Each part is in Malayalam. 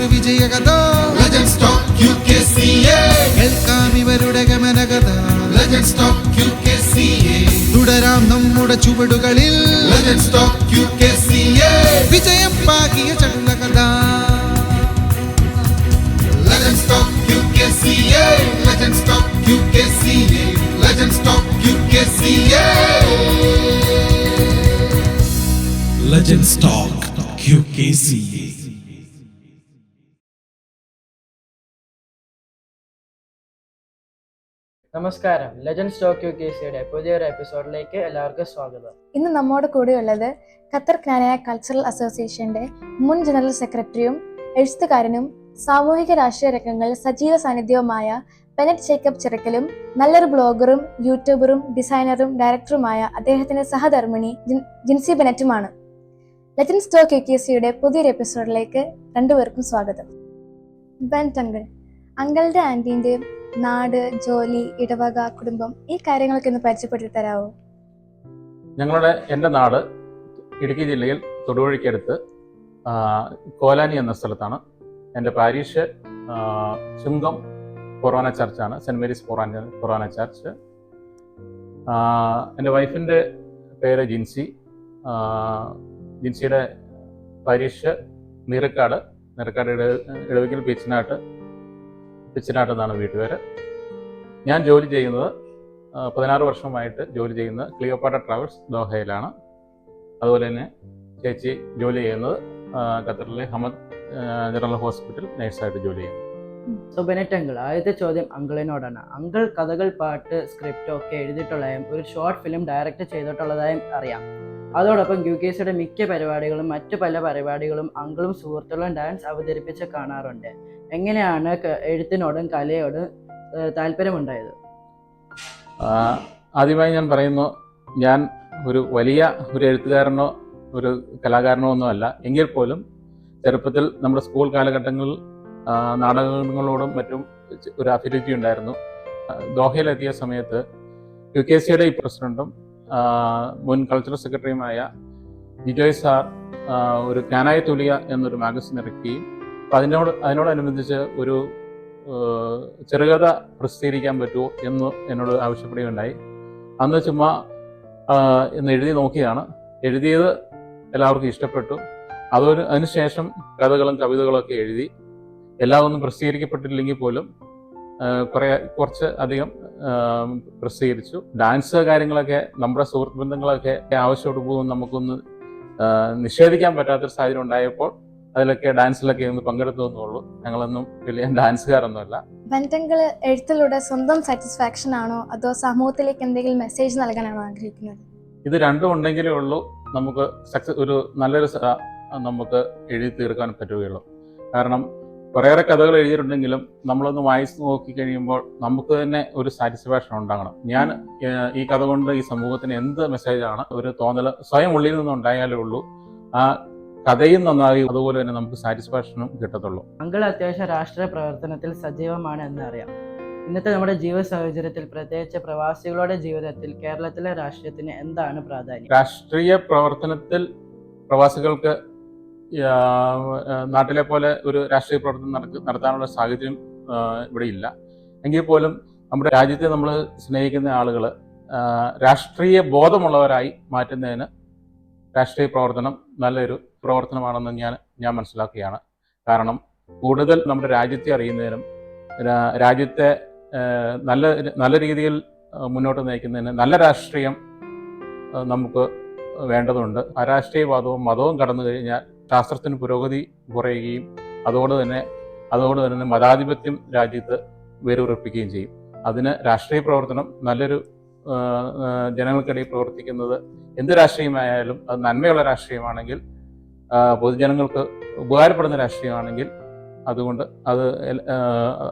ഒരു വിജയകഥ Legends Talk QKCA. കേൾക്കാം ഇവരുടെ ഗമനകഥ Legends Talk QKCA. തുടരാം നമ്മുടെ ചുവടുകളിൽ Legends Talk QKCA. വിജയം പാകിയ ചടുലകഥ Legends Talk QKCA. Legends Talk QKCA. Legends Talk QKCA. Legends Talk QKCA. നമസ്കാരം. ലെജൻഡ് ടോക്കിയോ യു കെ സിയുടെ പുതിയൊരു എപ്പിസോഡിലേക്ക് എല്ലാവർക്കും സ്വാഗതം. ഇന്ന് നമ്മോട് കൂടെയുള്ളത് ഖത്തർ ജ്ഞാനായ കൾച്ചറൽ അസോസിയേഷന്റെ മുൻ ജനറൽ സെക്രട്ടറിയും എഴുത്തുകാരനും സാമൂഹിക രാഷ്ട്രീയ രംഗങ്ങളിൽ സജീവ സാന്നിധ്യവുമായ പെനറ്റ് ജേക്കബ് ചിറക്കലും നല്ലൊരു ബ്ലോഗറും യൂട്യൂബറും ഡിസൈനറും ഡയറക്ടറുമായ അദ്ദേഹത്തിന്റെ സഹധർമ്മിണി ജിൻസി ബെനറ്റുമാണ്. ലെജൻഡ് സ്റ്റോക്ക് യു കെ സിയുടെ പുതിയൊരു എപ്പിസോഡിലേക്ക് രണ്ടുപേർക്കും സ്വാഗതം. ബെനറ്റ് അങ്കിൾ അങ്കിളുടെ ആന്റീന്റെയും നാട് ജോലി ഇടവക കുടുംബം ഈ കാര്യങ്ങളൊക്കെ ഒന്ന് പരിചയപ്പെടുത്തി തരാമോ ഞങ്ങളുടെ എന്റെ നാട് ഇടുക്കി ജില്ലയിൽ തൊടുപുഴയ്ക്കടുത്ത് ആ, കോലാനി എന്ന സ്ഥലത്താണ്. എന്റെ parish Chungam forane ചർച്ചാണ് Saint Mary's forane forane church. എന്റെ വൈഫിന്റെ പേര് ജിൻസി. ജിൻസിയുടെ പാരീഷ് നീറക്കാട് നീറക്കാട് ഇട ഇടവെങ്കിൽ പിച്ചിനാട്ട് പിച്ചിനാട്ട് എന്നാണ് വീട്ടുപേര്. ഞാൻ ജോലി ചെയ്യുന്നത് പതിനാറ് വർഷമായിട്ട് ജോലി ചെയ്യുന്നത് ക്ലിയോപാട്ട ട്രാവൽസ് ദോഹയിലാണ്. അതുപോലെ തന്നെ ചേച്ചി ജോലി ചെയ്യുന്നത് ഖത്തറിലെ ഹമദ് ജനറൽ ഹോസ്പിറ്റൽ നഴ്സായിട്ട് ജോലി ചെയ്യുന്നു. സോ ബെനറ്റ് അങ്കിൾ ആദ്യത്തെ ചോദ്യം അങ്കിളിനോടാണ്. അങ്കിൾ കഥകൾ പാട്ട് സ്ക്രിപ്റ്റ് ഒക്കെ എഴുതിയിട്ടുള്ളതായും ഒരു ഷോർട്ട് ഫിലിം ഡയറക്റ്റ് ചെയ്തിട്ടുള്ളതായും അറിയാം. അതോടൊപ്പം യു കെ സിയുടെ മിക്ക പരിപാടികളും മറ്റു പല പരിപാടികളും അങ്കിളും സുഹൃത്തുക്കളും ഡാൻസ് അവതരിപ്പിച്ച് കാണാറുണ്ട്. എങ്ങനെയാണ് എഴുത്തിനോടും കലയോടും താല്പര്യമുണ്ടായത്? ആദ്യമായി ഞാൻ പറയുന്നു ഞാൻ ഒരു വലിയ ഒരു എഴുത്തുകാരനോ ഒരു കലാകാരനോ ഒന്നുമല്ല എങ്കിൽ പോലും ചെറുപ്പത്തിൽ നമ്മുടെ സ്കൂൾ കാലഘട്ടങ്ങളിൽ നാടകങ്ങളോടും മറ്റും ഒരു അഭിരുചി ഉണ്ടായിരുന്നു. ദോഹയിലെത്തിയ സമയത്ത് യു കെ സിയുടെ ഈ പ്രസിഡന്റും മുൻ കൾച്ചറൽ സെക്രട്ടറിയുമായ ജിജോയ് സാർ ഒരു കാനായ തുലിയ എന്നൊരു മാഗസിൻ ഇറക്കുകയും അപ്പം അതിനോട് അതിനോടനുബന്ധിച്ച് ഒരു ചെറുകഥ പ്രസിദ്ധീകരിക്കാൻ പറ്റുമോ എന്ന് എന്നോട് ആവശ്യപ്പെടുകയുണ്ടായി. അന്ന് ചുമ്മാ എന്ന് എഴുതി നോക്കിയാണ് എഴുതിയത് എല്ലാവർക്കും ഇഷ്ടപ്പെട്ടു. അതൊരു അതിനുശേഷം കഥകളും കവിതകളും ഒക്കെ എഴുതി. എല്ലാം ഒന്നും പ്രസിദ്ധീകരിക്കപ്പെട്ടില്ലെങ്കിൽ പോലും കുറേ കുറച്ച് അധികം പ്രസിദ്ധീകരിച്ചു. ഡാൻസ് കാര്യങ്ങളൊക്കെ നമ്മുടെ സുഹൃത്ത് ബന്ധങ്ങളൊക്കെ ആവശ്യപ്പെട്ടു പോകും നമുക്കൊന്ന് നിഷേധിക്കാൻ പറ്റാത്തൊരു സാഹചര്യം ഉണ്ടായപ്പോൾ അതിലൊക്കെ ഡാൻസിലൊക്കെ ഒന്ന് പങ്കെടുത്തു എന്നുള്ളൂ. ഞങ്ങളൊന്നും വലിയ ഡാൻസുകാരൊന്നുമല്ല. ബന്ധങ്ങൾ എഴുത്തിലൂടെ സ്വന്തം സാറ്റിസ്ഫാക്ഷൻ ആണോ? അതോ സമൂഹത്തിലേക്ക് എന്തെങ്കിലും മെസ്സേജ് നൽകാനാണോ ആഗ്രഹിക്കുന്നത്? ഇത് രണ്ടും ഉണ്ടെങ്കിലേ ഉള്ളൂ. നമുക്ക് സക്സസ് ഒരു നല്ലൊരു നമുക്ക് എഴുതി തീർക്കാൻ പറ്റുകയുള്ളൂ. കാരണം കുറേയേറെ കഥകൾ എഴുതിയിട്ടുണ്ടെങ്കിലും നമ്മളൊന്ന് വായിച്ച് നോക്കി കഴിയുമ്പോൾ നമുക്ക് തന്നെ ഒരു സാറ്റിസ്ഫാക്ഷൻ ഉണ്ടാകണം. ഞാൻ ഈ കഥ കൊണ്ട് ഈ സമൂഹത്തിന് എന്ത് മെസ്സേജാണ് ഒരു തോന്നൽ സ്വയം ഉള്ളിൽ നിന്ന് ഉണ്ടായാലേ ഉള്ളൂ. ആ കഥയും നന്നായി അതുപോലെ തന്നെ നമുക്ക് സാറ്റിസ്ഫാക്ഷനും കിട്ടത്തുള്ളൂ. അങ്കൾ അത്യാവശ്യം രാഷ്ട്രീയ പ്രവർത്തനത്തിൽ സജീവമാണ് എന്നറിയാം. ഇന്നത്തെ നമ്മുടെ ജീവ സാഹചര്യത്തിൽ പ്രത്യേകിച്ച് പ്രവാസികളുടെ ജീവിതത്തിൽ കേരളത്തിലെ രാഷ്ട്രീയത്തിന് എന്താണ് പ്രാധാന്യം? രാഷ്ട്രീയ പ്രവർത്തനത്തിൽ പ്രവാസികൾക്ക് നാട്ടിലെ പോലെ ഒരു രാഷ്ട്രീയ പ്രവർത്തനം നടത്താനുള്ള സാഹചര്യം ഇവിടെ ഇല്ല. എങ്കിൽ പോലും നമ്മുടെ രാജ്യത്തെ നമ്മൾ സ്നേഹിക്കുന്ന ആളുകൾ രാഷ്ട്രീയ ബോധമുള്ളവരായി മാറ്റുന്നതിന് രാഷ്ട്രീയ പ്രവർത്തനം നല്ലൊരു പ്രവർത്തനമാണെന്ന് ഞാൻ ഞാൻ മനസ്സിലാക്കുകയാണ്. കാരണം കൂടുതൽ നമ്മുടെ രാജ്യത്തെ അറിയുന്നതിനും രാജ്യത്തെ നല്ല നല്ല രീതിയിൽ മുന്നോട്ട് നയിക്കുന്നതിന് നല്ല രാഷ്ട്രീയം നമുക്ക് വേണ്ടതുണ്ട്. അരാഷ്ട്രീയവാദവും മതവും കടന്നു കഴിഞ്ഞാൽ ശാസ്ത്രത്തിന് പുരോഗതി കുറയുകയും അതുകൊണ്ട് തന്നെ അതുകൊണ്ട് തന്നെ മതാധിപത്യം രാജ്യത്ത് വേരുറപ്പിക്കുകയും ചെയ്യും. അതിന് രാഷ്ട്രീയ പ്രവർത്തനം നല്ലൊരു ജനങ്ങൾക്കിടയിൽ പ്രവർത്തിക്കുന്നത് എന്ത് രാഷ്ട്രീയമായാലും അത് നന്മയുള്ള രാഷ്ട്രീയമാണെങ്കിൽ പൊതുജനങ്ങൾക്ക് ഉപകാരപ്പെടുന്ന രാഷ്ട്രീയമാണെങ്കിൽ അതുകൊണ്ട് അത്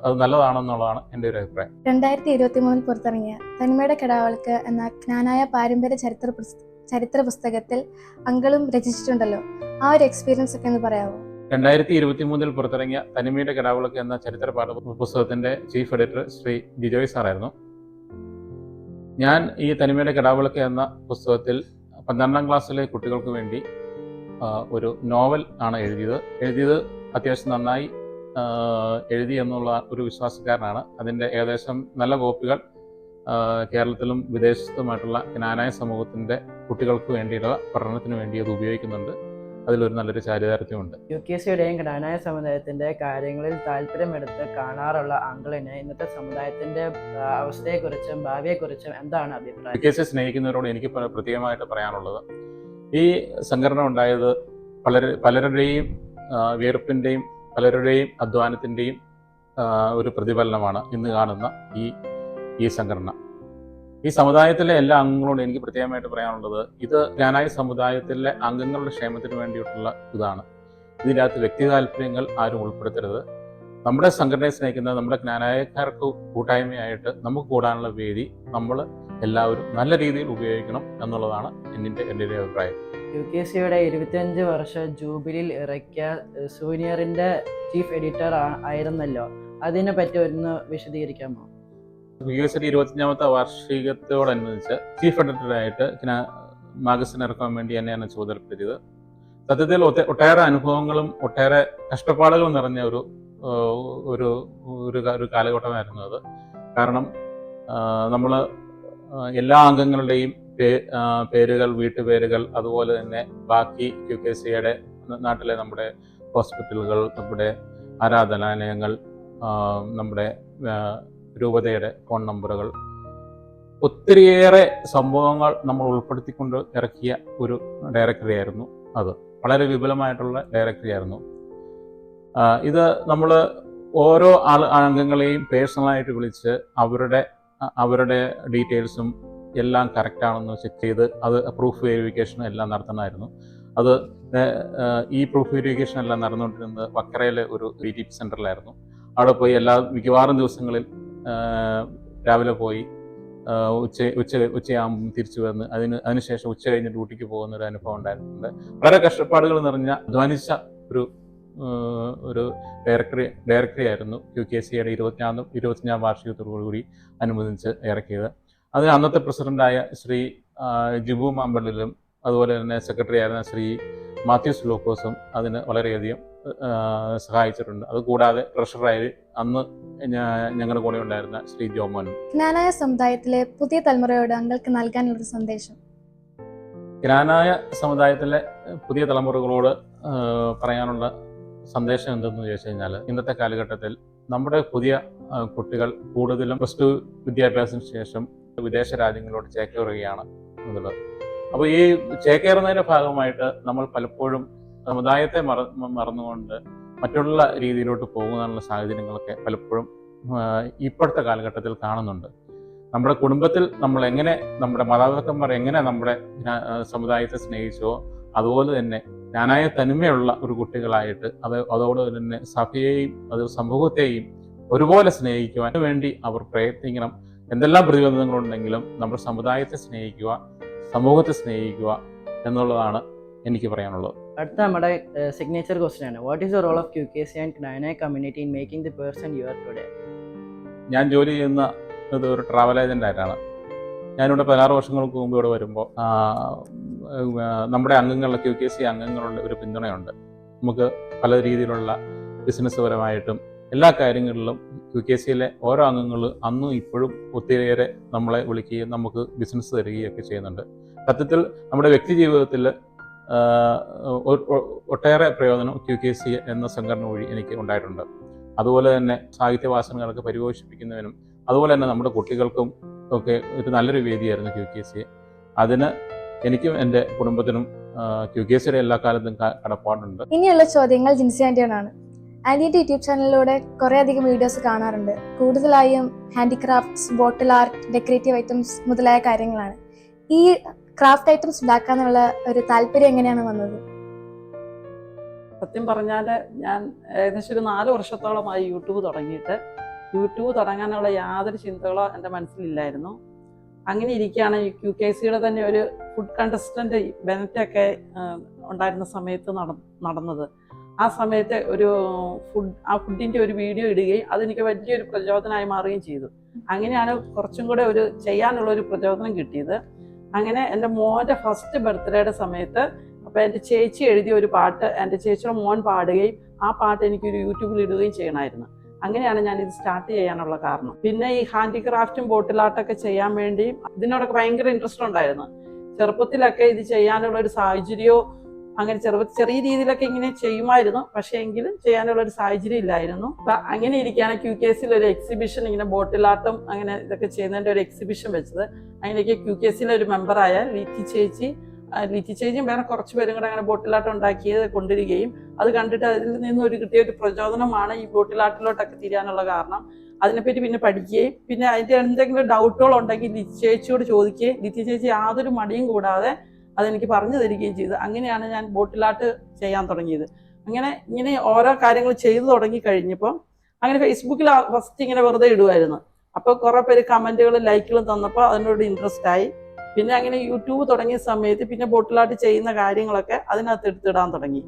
അത് നല്ലതാണെന്നുള്ളതാണ് എന്റെ ഒരു അഭിപ്രായം. രണ്ടായിരത്തി ഇരുപത്തി മൂന്നിൽ പുറത്തിറങ്ങിയ തനിമയുടെ കിടാവൾക്ക് എന്ന ജ്ഞാനായ പാരമ്പര്യ ചരിത്ര ചരിത്ര പുസ്തകത്തിൽ അങ്കളും രചിച്ചിട്ടുണ്ടല്ലോ. ആ ഒരു എക്സ്പീരിയൻസ് ഒക്കെ ഒന്ന് പറയാമോ രണ്ടായിരത്തി ഇരുപത്തി മൂന്നിൽ പുറത്തിറങ്ങിയ തനിമയുടെ കിടാവുളക്ക് എന്ന ചരിത്ര പാഠ പുസ്തകത്തിന്റെ ചീഫ് എഡിറ്റർ ശ്രീ ജിജോയ് സാറായിരുന്നു. ഞാൻ ഈ തനിമയുടെ കിടാവിളക്ക് എന്ന പുസ്തകത്തിൽ പന്ത്രണ്ടാം ക്ലാസ്സിലെ കുട്ടികൾക്ക് വേണ്ടി ഒരു നോവൽ ആണ് എഴുതിയത്. എഴുതിയത് അത്യാവശ്യം നന്നായി എഴുതി എന്നുള്ള ഒരു വിശ്വാസക്കാരനാണ്. അതിന്റെ ഏകദേശം നല്ല കോപ്പികൾ കേരളത്തിലും വിദേശത്തുമായിട്ടുള്ള ജ്ഞാനായ സമൂഹത്തിന്റെ കുട്ടികൾക്ക് വേണ്ടിയിട്ടുള്ള പഠനത്തിന് വേണ്ടി അത് ഉപയോഗിക്കുന്നുണ്ട്. അതിലൊരു നല്ലൊരു ചാരിതാർത്ഥ്യമുണ്ട്. യു കെ സിയുടെയും ഘടനായ സമുദായത്തിന്റെ കാര്യങ്ങളിൽ താല്പര്യമെടുത്ത് കാണാറുള്ള അങ്കിളിന് ഇന്നത്തെ സമുദായത്തിന്റെ അവസ്ഥയെക്കുറിച്ചും ഭാവിയെക്കുറിച്ചും എന്താണ് അഭിപ്രായം? യു കെ സി സ്നേഹിക്കുന്നവരോട് എനിക്ക് പ്ര- പ്രത്യേകമായിട്ട് പറയാനുള്ളത് ഈ സംഘടന ഉണ്ടായത് പലര പലരുടെയും വിയർപ്പിന്റെയും പലരുടെയും അധ്വാനത്തിന്റെയും ഒരു പ്രതിഫലനമാണ് ഇന്ന് കാണുന്ന ഈ ഈ സംഘടന. ഈ സമുദായത്തിലെ എല്ലാ അംഗങ്ങളോടും എനിക്ക് പ്രത്യേകമായിട്ട് പറയാനുള്ളത് ഇത് ജ്ഞാനായ സമുദായത്തിലെ അംഗങ്ങളുടെ ക്ഷേമത്തിന് വേണ്ടിയിട്ടുള്ള ഇതാണ്. ഇതിനകത്ത് വ്യക്തി താല്പര്യങ്ങൾ ആരും ഉൾപ്പെടുത്തരുത്. നമ്മുടെ സംഘടനയെ സ്നേഹിക്കുന്ന നമ്മുടെ ജ്ഞാനായക്കാർക്ക് കൂട്ടായ്മയായിട്ട് നമുക്ക് കൂടാനുള്ള വേദി നമ്മൾ എല്ലാവരും നല്ല രീതിയിൽ ഉപയോഗിക്കണം എന്നുള്ളതാണ് എന്നിന്റെ എന്റെ ഒരു അഭിപ്രായം. യു കെ സിയുടെ ഇരുപത്തിയഞ്ച് വർഷ ജൂബിലിൽ ഇറക്കിയ സൂനിയറിന്റെ ചീഫ് എഡിറ്റർ ആയിരുന്നല്ലോ. അതിനെ പറ്റി ഒന്ന് വിശദീകരിക്കാമോ? യു എസ് ഡി ഇരുപത്തിയഞ്ചാമത്തെ വാർഷികത്തോടനുബന്ധിച്ച് ചീഫ് എഡിറ്ററായിട്ട് ഇങ്ങനെ മാഗസിൻ ഇറക്കാൻ വേണ്ടി എന്നെയാണ് ചുമതലപ്പെടുത്തിയത്. സത്യത്തിൽ ഒട്ടേറെ അനുഭവങ്ങളും ഒട്ടേറെ കഷ്ടപ്പാടുകളും നിറഞ്ഞ ഒരു ഒരു ഒരു കാലഘട്ടമായിരുന്നു അത്. കാരണം നമ്മൾ എല്ലാ അംഗങ്ങളുടെയും പേരുകൾ വീട്ടുപേരുകൾ അതുപോലെ തന്നെ ബാക്കി യു കെ സിയുടെ നാട്ടിലെ നമ്മുടെ ഹോസ്പിറ്റലുകൾ നമ്മുടെ ആരാധനാലയങ്ങൾ നമ്മുടെ രൂപതയുടെ ഫോൺ നമ്പറുകൾ. ഒത്തിരിയേറെ സംഭവങ്ങൾ നമ്മൾ ഉൾപ്പെടുത്തിക്കൊണ്ട് ഇറക്കിയ ഒരു ഡയറക്ടറി ആയിരുന്നു അത്. വളരെ വിപുലമായിട്ടുള്ള ഡയറക്ടറി ആയിരുന്നു. ഇത് നമ്മൾ ഓരോ ആൾ അംഗങ്ങളെയും പേഴ്സണലായിട്ട് വിളിച്ച് അവരുടെ അവരുടെ ഡീറ്റെയിൽസും എല്ലാം കറക്റ്റ് ആണെന്ന് ചെക്ക് ചെയ്ത് അത് പ്രൂഫ് വെരിഫിക്കേഷനും എല്ലാം നടത്തണമായിരുന്നു അത് ഈ പ്രൂഫ് വെരിഫിക്കേഷൻ എല്ലാം നടന്നുകൊണ്ടിരുന്നത് വക്കരയിലെ ഒരു ഡി ടി പി അവിടെ പോയി എല്ലാ മിക്കവാറും ദിവസങ്ങളിൽ രാവിലെ പോയി. ഉച്ച ഉച്ച ഉച്ചയാകുമ്പോൾ തിരിച്ചു വന്ന് അതിന് അതിനുശേഷം ഉച്ച കഴിഞ്ഞ് ഡ്യൂട്ടിക്ക് പോകുന്ന ഒരു അനുഭവം ഉണ്ടായിട്ടുണ്ട്. വളരെ കഷ്ടപ്പാടുകൾ നിറഞ്ഞ അധ്വാനിച്ച ഒരു ഒരു ഡയറക്ടറി ഡയറക്ടറി ആയിരുന്നു യു കെ സിയുടെ ഇരുപത്തിനാം ഇരുപത്തിയഞ്ചാം വാർഷികത്തോടുകൂടി അനുബന്ധിച്ച് ഇറക്കിയത്. അതിന് അന്നത്തെ പ്രസിഡന്റായ ശ്രീ ജിബു മാമ്പള്ളിലും അതുപോലെ തന്നെ സെക്രട്ടറി ആയിരുന്ന ശ്രീ മാത്യൂസ് ലോക്കോസും അതിന് വളരെയധികം സഹായിച്ചിട്ടുണ്ട്. അതുകൂടാതെ ട്രഷറായി അന്ന് ഞങ്ങളുടെ കൂടെ ഉണ്ടായിരുന്ന ശ്രീ ജോമോനും ജ്ഞാനായ സമുദായത്തിലെ പുതിയ തലമുറയോട് അങ്ങൾക്ക് നൽകാനുള്ള സന്ദേശം. ഗ്രാനായ സമുദായത്തിലെ പുതിയ തലമുറകളോട് പറയാനുള്ള സന്ദേശം എന്തെന്ന് ചോദിച്ചു കഴിഞ്ഞാൽ ഇന്നത്തെ കാലഘട്ടത്തിൽ നമ്മുടെ പുതിയ കുട്ടികൾ കൂടുതലും പ്ലസ് ടു വിദ്യാഭ്യാസത്തിന് ശേഷം വിദേശ രാജ്യങ്ങളോട് ചേക്കേറുകയാണ് എന്നുള്ളത്. അപ്പോൾ ഈ ചേക്കേറുന്നതിന്റെ ഭാഗമായിട്ട് നമ്മൾ പലപ്പോഴും സമുദായത്തെ മറ മറന്നുകൊണ്ട് മറ്റുള്ള രീതിയിലോട്ട് പോകുന്നതിനുള്ള സാഹചര്യങ്ങളൊക്കെ പലപ്പോഴും ഇപ്പോഴത്തെ കാലഘട്ടത്തിൽ കാണുന്നുണ്ട്. നമ്മുടെ കുടുംബത്തിൽ നമ്മൾ എങ്ങനെ നമ്മുടെ മാതാപിതാക്കന്മാർ എങ്ങനെ നമ്മുടെ സമുദായത്തെ സ്നേഹിച്ചോ അതുപോലെ തന്നെ ഞാനായ തനിമയുള്ള ഒരു കുട്ടികളായിട്ട് അത് അതോടെ തന്നെ സഭയെയും അത് സമൂഹത്തെയും ഒരുപോലെ സ്നേഹിക്കുവാൻ വേണ്ടി അവർ പ്രയത്നിക്കണം. എന്തെല്ലാം പ്രതിബന്ധങ്ങളുണ്ടെങ്കിലും നമ്മുടെ സമുദായത്തെ സ്നേഹിക്കുക സമൂഹത്തെ സ്നേഹിക്കുക എന്നുള്ളതാണ് എനിക്ക് പറയാനുള്ളത്. അടുത്ത നമ്മുടെ സിഗ്നേച്ചർ ക്വസ്റ്റ്യൻ ആണ്. What is the role of Q K C and Knanaya community in making the person you are today ഞാൻ ജോലി ചെയ്യുന്ന ഇത് ഒരു ട്രാവൽ ഏജന്റ് ആയിട്ടാണ്. ഞാനിവിടെ പതിനാറ് വർഷങ്ങൾക്ക് മുമ്പ് ഇവിടെ വരുമ്പോൾ നമ്മുടെ അംഗങ്ങളുടെ ക്യു കെ സി അംഗങ്ങളുടെ ഒരു പിന്തുണയുണ്ട്. നമുക്ക് പല രീതിയിലുള്ള ബിസിനസ് പരമായിട്ടും എല്ലാ കാര്യങ്ങളിലും യു കെ സിയിലെ ഓരോ അംഗങ്ങൾ അന്നും ഇപ്പോഴും ഒത്തിരിയേറെ നമ്മളെ വിളിക്കുകയും നമുക്ക് ബിസിനസ് തരികയും ഒക്കെ ചെയ്യുന്നുണ്ട്. സത്യത്തിൽ നമ്മുടെ വ്യക്തി ജീവിതത്തിൽ ഒട്ടേറെ പ്രയോജനം ക്യു കെ സി എന്ന സംഘടന വഴി എനിക്ക് ഉണ്ടായിട്ടുണ്ട്. അതുപോലെ തന്നെ സാഹിത്യവാസനകളൊക്കെ പരിപോഷിപ്പിക്കുന്നതിനും അതുപോലെ തന്നെ നമ്മുടെ കുട്ടികൾക്കും ഒക്കെ ഒരു നല്ലൊരു വേദിയായിരുന്നു ക്യു കെ സി അതിന് എനിക്കും എന്റെ കുടുംബത്തിനും ക്യു കെ സിയുടെ എല്ലാ കാലത്തും കടപ്പാടുണ്ട്. ഇനിയുള്ള ചോദ്യങ്ങൾ ജിൻസി ആന്റിയോടാണ് ആന്റിയുടെ യൂട്യൂബ് ചാനലിലൂടെ കുറേ അധികം വീഡിയോസ് കാണാറുണ്ട്. കൂടുതലായും handicrafts bottle art decorative items മുതലായ കാര്യങ്ങളാണ്. ഈ ക്രാഫ്റ്റ് ഐറ്റംസ് ഉണ്ടാക്കാനുള്ള ഒരു താല്പര്യം എങ്ങനെയാണ് വന്നത്? സത്യം പറഞ്ഞാൽ ഞാൻ ഏകദേശം ഒരു നാല് വർഷത്തോളമായി യൂട്യൂബ് തുടങ്ങിയിട്ട് യൂട്യൂബ് തുടങ്ങാനുള്ള യാതൊരു ചിന്തകളോ എന്റെ മനസ്സിലില്ലായിരുന്നു. അങ്ങനെ ഇരിക്കുകയാണ് ക്യു കെ സിയുടെ തന്നെ ഒരു ഫുഡ് കണ്ടസ്റ്റന്റ് ബെനറ്റൊക്കെ ഉണ്ടായിരുന്ന സമയത്ത് നട നടന്നത്. ആ സമയത്ത് ഒരു ഫുഡ് ആ ഫുഡിന്റെ ഒരു വീഡിയോ ഇടുകയും അതെനിക്ക് വലിയൊരു പ്രചോദനമായി മാറുകയും ചെയ്തു. അങ്ങനെയാണ് കുറച്ചും കൂടെ ഒരു ചെയ്യാനുള്ള ഒരു പ്രചോദനം കിട്ടിയത്. അങ്ങനെ എന്റെ മോന്റെ ഫസ്റ്റ് ബർത്ത്ഡേയുടെ സമയത്ത് അപ്പോൾ എന്റെ ചേച്ചി എഴുതിയ ഒരു പാട്ട് എന്റെ ചേച്ചിയുടെ മോൻ പാടുകയും ആ പാട്ട് എനിക്കൊരു യൂട്യൂബിൽ ഇടുകയും ചെയ്യണമായിരുന്നു. അങ്ങനെയാണ് ഞാൻ ഇത് സ്റ്റാർട്ട് ചെയ്യാനുള്ള കാരണം. പിന്നെ ഈ ഹാൻഡിക്രാഫ്റ്റും ബോട്ടിലാട്ടൊക്കെ ചെയ്യാൻ വേണ്ടി ഇതിനോടൊക്കെ ഭയങ്കര ഇൻട്രസ്റ്റ് ഉണ്ടായിരുന്നു. ചെറുപ്പത്തിലൊക്കെ ഇത് ചെയ്യാനുള്ള ഒരു സാഹചര്യമോ അങ്ങനെ ചെറു ചെറിയ രീതിയിലൊക്കെ ഇങ്ങനെ ചെയ്യുമായിരുന്നു. പക്ഷേ എങ്കിലും ചെയ്യാനുള്ള ഒരു സാഹചര്യം ഇല്ലായിരുന്നു. അപ്പൊ അങ്ങനെ ഇരിക്കുകയാണ് ക്യു കെ സിയിൽ ഒരു എക്സിബിഷൻ ഇങ്ങനെ ബോട്ടിലാട്ടം അങ്ങനെ ഇതൊക്കെ ചെയ്യുന്നതിന്റെ ഒരു എക്സിബിഷൻ വെച്ചത്. അങ്ങനെയൊക്കെ ക്യു കെ സിയിലെ ഒരു മെമ്പറായ ലിറ്റി ചേച്ചി ലിറ്റി ചേച്ചിയും വേറെ കുറച്ച് പേരും കൂടെ അങ്ങനെ ബോട്ടിലാട്ടം ഉണ്ടാക്കിയത് കൊണ്ടുവരികയും അത് കണ്ടിട്ട് അതിൽ നിന്ന് ഒരു കിട്ടിയ ഒരു പ്രചോദനമാണ് ഈ ബോട്ടിലാട്ടിലോട്ടൊക്കെ തിരിയാനുള്ള കാരണം. അതിനെപ്പറ്റി പിന്നെ പഠിക്കുകയും പിന്നെ അതിന്റെ എന്തെങ്കിലും ഡൗട്ടുകൾ ഉണ്ടെങ്കിൽ ലിറ്റി ചേച്ചിയോട് ചോദിക്കുകയും ലിറ്റി ചേച്ചി യാതൊരു മടിയും കൂടാതെ അതെനിക്ക് പറഞ്ഞു തരികയും ചെയ്തു. അങ്ങനെയാണ് ഞാൻ ബോട്ടിലാട്ട് ചെയ്യാൻ തുടങ്ങിയത്. അങ്ങനെ ഇങ്ങനെ ഓരോ കാര്യങ്ങൾ ചെയ്തു തുടങ്ങി കഴിഞ്ഞപ്പം അങ്ങനെ ഫേസ്ബുക്കിൽ ഫസ്റ്റ് ഇങ്ങനെ വെറുതെ ഇടുമായിരുന്നു അപ്പോൾ കുറേ പേര് കമന്റുകളും ലൈക്കുകളും തന്നപ്പോൾ അതിനോട് ഇൻട്രസ്റ്റ് ആയി. പിന്നെ അങ്ങനെ യൂട്യൂബ് തുടങ്ങിയ സമയത്ത് പിന്നെ ബോട്ടിലാട്ട് ചെയ്യുന്ന കാര്യങ്ങളൊക്കെ അതിനകത്ത് എടുത്തിടാൻ തുടങ്ങി.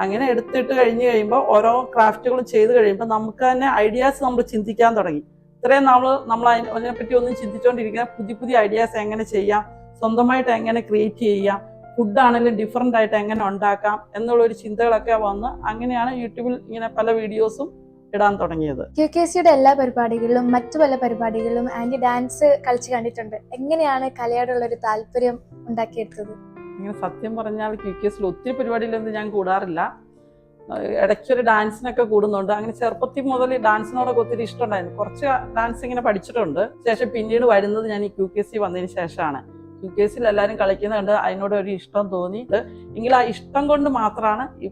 അങ്ങനെ എടുത്തിട്ട് കഴിഞ്ഞ് കഴിയുമ്പോൾ ഓരോ ക്രാഫ്റ്റുകളും ചെയ്ത് കഴിയുമ്പോൾ നമുക്ക് തന്നെ ഐഡിയാസ് നമ്മൾ ചിന്തിക്കാൻ തുടങ്ങി. ഇത്രയും നമ്മൾ നമ്മൾ അതിനെ അതിനെപ്പറ്റി ഒന്നും ചിന്തിച്ചുകൊണ്ടിരിക്കുന്ന പുതിയ പുതിയ ഐഡിയാസ് എങ്ങനെ ചെയ്യാം? സ്വന്തമായിട്ട് എങ്ങനെ ക്രിയേറ്റ് ചെയ്യാം? ഫുഡ് ആണെങ്കിലും ഡിഫറെന്റ് ആയിട്ട് എങ്ങനെ ഉണ്ടാക്കാം? എന്നുള്ള ഒരു ചിന്തകളൊക്കെ വന്ന് അങ്ങനെയാണ് യൂട്യൂബിൽ ഇങ്ങനെ പല വീഡിയോസും ഇടാൻ തുടങ്ങിയത്. ക്യു കെ സിയുടെ എല്ലാ പരിപാടികളിലും മറ്റു പല പരിപാടികളിലും ആന്റി ഡാൻസ് കളിച്ച് കണ്ടിട്ടുണ്ട്. എങ്ങനെയാണ് കലയോടുള്ള ഒരു താല്പര്യം ഉണ്ടാക്കിയെടുത്തത്? ഇങ്ങനെ സത്യം പറഞ്ഞാൽ ക്യു കെ സിയിൽ ഒത്തിരി പരിപാടിയിലൊന്നും ഞാൻ കൂടാറില്ല. ഇടയ്ക്കൊരു ഡാൻസിനൊക്കെ കൂടുന്നുണ്ട്. അങ്ങനെ ചെറുപ്പത്തിൽ മുതൽ ഡാൻസിനോടൊക്കെ ഒത്തിരി ഇഷ്ടമുണ്ടായിരുന്നു. കുറച്ച് ഡാൻസ് ഇങ്ങനെ പഠിച്ചിട്ടുണ്ട്. ശേഷം പിന്നീട് വരുന്നത് ഞാൻ ഈ ക്യു കെ സി വന്നതിന് ശേഷമാണ്. ക്യു കെ സിയിൽ എല്ലാവരും കളിക്കുന്നത് കണ്ട് അതിനോട് ഒരു ഇഷ്ടം തോന്നി. എങ്കിൽ ആ ഇഷ്ടം കൊണ്ട് മാത്രമാണ് ഈ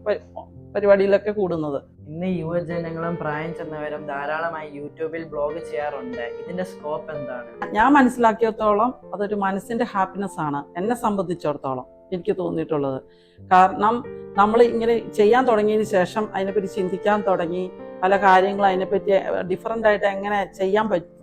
പരിപാടിയിലൊക്കെ കൂടുന്നത്. ഇന്ന് യുവജനങ്ങളും പ്രായം ചെന്നവരും ധാരാളമായി യൂട്യൂബിൽ ബ്ലോഗ് ചെയ്യാറുണ്ട്. ഇതിന്റെ സ്കോപ്പ് എന്താണ്? ഞാൻ മനസ്സിലാക്കിയത്തോളം അതൊരു മനസ്സിന്റെ ഹാപ്പിനെസ് ആണ്. എന്നെ സംബന്ധിച്ചിടത്തോളം എനിക്ക് തോന്നിയിട്ടുള്ളത്. കാരണം നമ്മൾ ഇങ്ങനെ ചെയ്യാൻ തുടങ്ങിയതിന് ശേഷം അതിനെപ്പറ്റി ചിന്തിക്കാൻ തുടങ്ങി. പല കാര്യങ്ങളും അതിനെപ്പറ്റി ഡിഫറെന്റ് ആയിട്ട് എങ്ങനെ ചെയ്യാൻ പറ്റും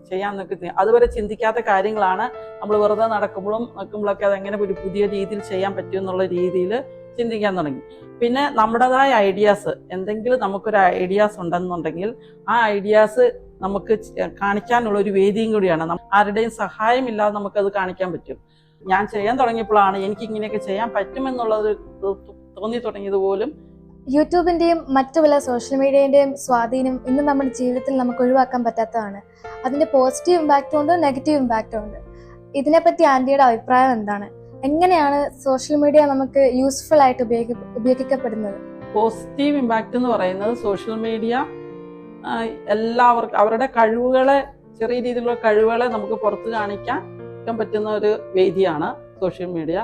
തി- അതുവരെ ചിന്തിക്കാത്ത കാര്യങ്ങളാണ് നമ്മൾ വെറുതെ നടക്കുമ്പോഴും നിൽക്കുമ്പോഴൊക്കെ അതെങ്ങനെ ഒരു പുതിയ രീതിയിൽ ചെയ്യാൻ പറ്റും എന്നുള്ള രീതിയിൽ ചിന്തിക്കാൻ തുടങ്ങി. പിന്നെ നമ്മുടേതായ ഐഡിയാസ് എന്തെങ്കിലും നമുക്കൊരു ഐഡിയാസ് ഉണ്ടെന്നുണ്ടെങ്കിൽ ആ ഐഡിയാസ് നമുക്ക് കാണിക്കാനുള്ള ഒരു വേദിയും കൂടിയാണ്. ആരുടെയും സഹായമില്ലാതെ നമുക്കത് കാണിക്കാൻ പറ്റും. ഞാൻ ചെയ്യാൻ തുടങ്ങിയപ്പോഴാണ് എനിക്ക് ഇങ്ങനെയൊക്കെ ചെയ്യാൻ പറ്റുമെന്നുള്ളത് തോന്നി തുടങ്ങിയത് പോലും യൂട്യൂബിന്റെയും മറ്റു പല സോഷ്യൽ മീഡിയേന്റെയും സ്വാധീനം ഇന്ന് നമ്മുടെ ജീവിതത്തിൽ നമുക്ക് ഒഴിവാക്കാൻ പറ്റാത്തതാണ്. അതിന്റെ പോസിറ്റീവ് ഇമ്പാക്റ്റും ഉണ്ട് നെഗറ്റീവ് ഇമ്പാക്റ്റും ഉണ്ട് ഇതിനെപ്പറ്റി ആന്റിയുടെ അഭിപ്രായം എന്താണ്? എങ്ങനെയാണ് സോഷ്യൽ മീഡിയ നമുക്ക് യൂസ്ഫുൾ ആയിട്ട് ഉപയോഗി ഉപയോഗിക്കപ്പെടുന്നത്? പോസിറ്റീവ് ഇമ്പാക്റ്റ് എന്ന് പറയുന്നത് സോഷ്യൽ മീഡിയ എല്ലാവർക്കും അവരുടെ കഴിവുകളെ ചെറിയ രീതിയിലുള്ള കഴിവുകളെ നമുക്ക് പുറത്ത് കാണിക്കാൻ പറ്റുന്ന ഒരു വേദിയാണ് സോഷ്യൽ മീഡിയ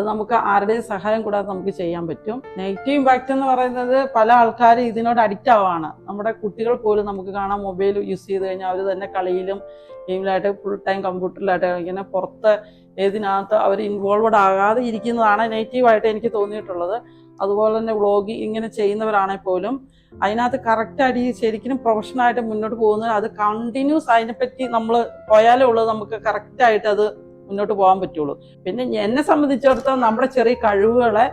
അത് നമുക്ക് ആരുടെയും സഹായം കൂടാതെ നമുക്ക് ചെയ്യാൻ പറ്റും. നെഗറ്റീവ് ഇമ്പാക്റ്റ് എന്ന് പറയുന്നത് പല ആൾക്കാരും ഇതിനോട് അഡിക്റ്റ് ആവാണ്. നമ്മുടെ കുട്ടികൾ പോലും നമുക്ക് കാണാം മൊബൈൽ യൂസ് ചെയ്ത് കഴിഞ്ഞാൽ അവർ തന്നെ കളിയിലും ഗെയിമിലായിട്ട് ഫുൾ ടൈം കമ്പ്യൂട്ടറിലായിട്ട് ഇങ്ങനെ പുറത്ത് ഏതിനകത്ത് അവർ ഇൻവോൾവഡ് ആകാതെ ഇരിക്കുന്നതാണ് നെഗറ്റീവായിട്ട് എനിക്ക് തോന്നിയിട്ടുള്ളത്. അതുപോലെ തന്നെ വ്ളോഗ് ഇങ്ങനെ ചെയ്യുന്നവരാണെങ്കിൽ പോലും അതിനകത്ത് കറക്റ്റായിട്ട് ഈ ശരിക്കും പ്രൊഫഷണലായിട്ട് മുന്നോട്ട് പോകുന്നത് അത് കണ്ടിന്യൂസ് അതിനെപ്പറ്റി നമ്മൾ പോയാലേ ഉള്ളത് നമുക്ക് കറക്റ്റായിട്ട് അത് മുന്നോട്ട് പോകാൻ പറ്റുള്ളൂ. പിന്നെ എന്നെ സംബന്ധിച്ചിടത്തോളം നമ്മുടെ ചെറിയ കഴിവുകളെ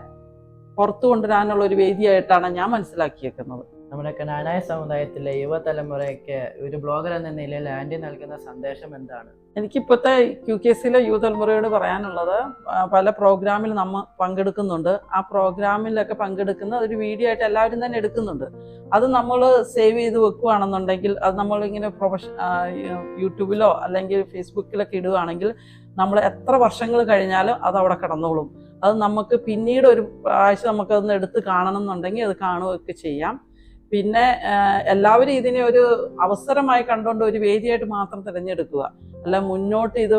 പുറത്തു കൊണ്ടുവരാനുള്ള ഒരു വേദിയായിട്ടാണ് ഞാൻ മനസ്സിലാക്കിയേക്കുന്നത്. നമ്മുടെ കനാനായ സമുദായത്തിലെ യുവതലമുറയ്ക്ക് ഒരു ബ്ലോഗർ എന്ന നിലയിൽ ആന്റി നൽകുന്ന സന്ദേശം എന്താണ്? എനിക്കിപ്പോഴത്തെ യു കെ സിയിലെ യുവതലമുറയോട് പറയാനുള്ളത് പല പ്രോഗ്രാമിൽ നമ്മൾ പങ്കെടുക്കുന്നുണ്ട്. ആ പ്രോഗ്രാമിലൊക്കെ പങ്കെടുക്കുന്ന ഒരു വീഡിയോ ആയിട്ട് എല്ലാവരും തന്നെ എടുക്കുന്നുണ്ട്. അത് നമ്മൾ സേവ് ചെയ്ത് വെക്കുകയാണെന്നുണ്ടെങ്കിൽ അത് നമ്മളിങ്ങനെ പ്രൊഫഷ യൂട്യൂബിലോ അല്ലെങ്കിൽ ഫേസ്ബുക്കിലൊക്കെ ഇടുകയാണെങ്കിൽ നമ്മൾ എത്ര വർഷങ്ങൾ കഴിഞ്ഞാലും അത് അവിടെ കിടന്നോളും. അത് നമുക്ക് പിന്നീട് ഒരു പ്രാവശ്യം നമുക്കതൊന്ന് എടുത്ത് കാണണം എന്നുണ്ടെങ്കിൽ അത് കാണുകയൊക്കെ ചെയ്യാം. പിന്നെ എല്ലാവരും ഇതിനെ ഒരു അവസരമായി കണ്ടുകൊണ്ട് ഒരു വേദിയായിട്ട് മാത്രം തിരഞ്ഞെടുക്കുക. അല്ല മുന്നോട്ട് ഇത്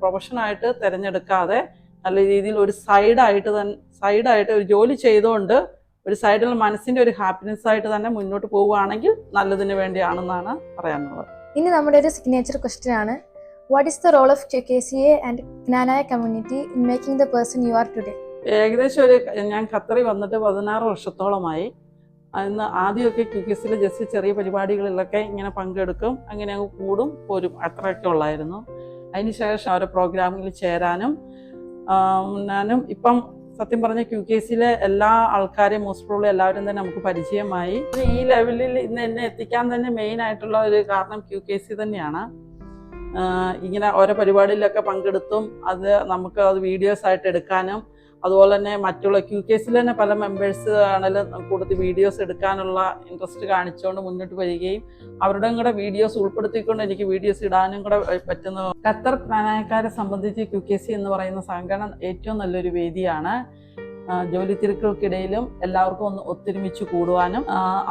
പ്രൊഫഷനായിട്ട് തിരഞ്ഞെടുക്കാതെ നല്ല രീതിയിൽ ഒരു സൈഡായിട്ട് തന്നെ സൈഡായിട്ട് ഒരു ജോലി ചെയ്തുകൊണ്ട് ഒരു സൈഡിൽ മനസ്സിന്റെ ഒരു ഹാപ്പിനെസ് ആയിട്ട് തന്നെ മുന്നോട്ട് പോവുകയാണെങ്കിൽ നല്ലതിന് വേണ്ടിയാണെന്നാണ് പറയാനുള്ളത്. ഇനി നമ്മുടെ ഒരു സിഗ്നേച്ചർ ക്വസ്റ്റ്യൻ ആണ്. What is the role of K C A and Knanaya community in making the person you are today ഏകദേശം ഒരു ഞാൻ ഖത്തറിൽ വന്നിട്ട് പതിനാറ് വർഷത്തോളമായി. അന്ന് ആദ്യമൊക്കെ ക്യു കെ സിയിൽ ജസ്റ്റ് ചെറിയ പരിപാടികളിലൊക്കെ ഇങ്ങനെ പങ്കെടുക്കും അങ്ങനെ അങ്ങ് കൂടും പോരും അത്രയൊക്കെ ഉള്ളായിരുന്നു. അതിനുശേഷം അവരെ പ്രോഗ്രാമിൽ ചേരാനും ഞാനും ഇപ്പം സത്യം പറഞ്ഞ ക്യു കെ സിയിലെ എല്ലാ ആൾക്കാരെയും മോസ്റ്റ് പ്രോബ്ലി എല്ലാവരും തന്നെ നമുക്ക് പരിചയമായി. ഈ ലെവലിൽ ഇന്ന് എന്നെ എത്തിക്കാൻ തന്നെ മെയിൻ ആയിട്ടുള്ള ഒരു കാരണം ക്യു കെ സി തന്നെയാണ്. ഇങ്ങനെ ഓരോ പരിപാടിയിലൊക്കെ പങ്കെടുത്തും അത് നമുക്ക് അത് വീഡിയോസ് ആയിട്ട് എടുക്കാനും അതുപോലെ തന്നെ മറ്റുള്ള ക്യൂ കേസിൽ തന്നെ പല മെമ്പേഴ്സ് ആണെങ്കിലും കൂടുതൽ വീഡിയോസ് എടുക്കാനുള്ള ഇൻട്രസ്റ്റ് കാണിച്ചുകൊണ്ട് മുന്നോട്ട് വരികയും അവരുടെ കൂടെ വീഡിയോസ് ഉൾപ്പെടുത്തിക്കൊണ്ട് എനിക്ക് വീഡിയോസ് ഇടാനും കൂടെ പറ്റുന്നു ഖത്തർ പ്രണയക്കാരെ സംബന്ധിച്ച് ക്യൂ കെ സി എന്ന് പറയുന്ന സംഘടന ഏറ്റവും നല്ലൊരു വേദിയാണ്. ജോലി തിരക്കുകൾക്കിടയിലും എല്ലാവർക്കും ഒന്ന് ഒത്തൊരുമിച്ച് കൂടുവാനും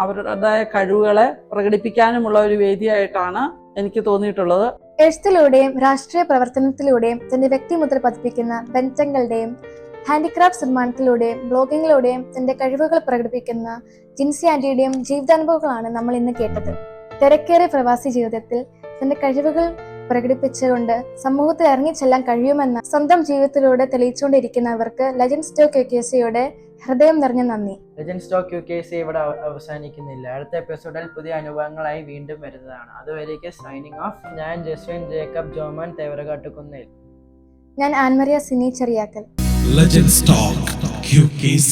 അവരുടെ കഴിവുകളെ പ്രകടിപ്പിക്കാനുമുള്ള ഒരു വേദിയായിട്ടാണ് എനിക്ക് തോന്നിയിട്ടുള്ളത്. എഴുത്തിലൂടെയും രാഷ്ട്രീയ പ്രവർത്തനത്തിലൂടെയും തന്റെ വ്യക്തിമുദ്ര പതിപ്പിക്കുന്ന ബെന്റങ്ങളുടെയും ഹാൻഡിക്രാഫ്റ്റ് നിർമ്മാണത്തിലൂടെയും ബ്ലോഗിങ്ങിലൂടെയും തന്റെ കഴിവുകൾ പ്രകടിപ്പിക്കുന്ന ജിൻസി ആന്റിയുടെയും ജീവിതാനുഭവങ്ങളാണ് നമ്മൾ ഇന്ന് കേട്ടത്. തിരക്കേറിയ പ്രവാസി ജീവിതത്തിൽ തന്റെ കഴിവുകൾ പ്രകടിപ്പിച്ചുകൊണ്ട് സമൂഹത്തിൽ ഇറങ്ങിച്ചെല്ലാൻ കഴിയുമെന്ന് സ്വന്തം ജീവിതത്തിലൂടെ തെളിയിച്ചുകൊണ്ടിരിക്കുന്നവർക്ക് ലജൻ സ്റ്റോ കെ കെ സിയുടെ ഹൃദയം നിറഞ്ഞ നന്ദി. Legend talk U K C ഇവിടെ അവസാനിക്കുന്നില്ല. അടുത്ത എപ്പിസോഡിൽ പുതിയ അനുഭവങ്ങളായി വീണ്ടും വരുന്നതാണ്. അതുവരേക്ക് സൈനിങ് ഓഫ് ഞാൻ ജസ്വിൻ ജേക്കബ് ജോമൻ തേവരകാട്ടുകുന്നിൽ. ഞാൻ Annmaria Sini ചെറിയാക്കൽ. Legends Talk QKC.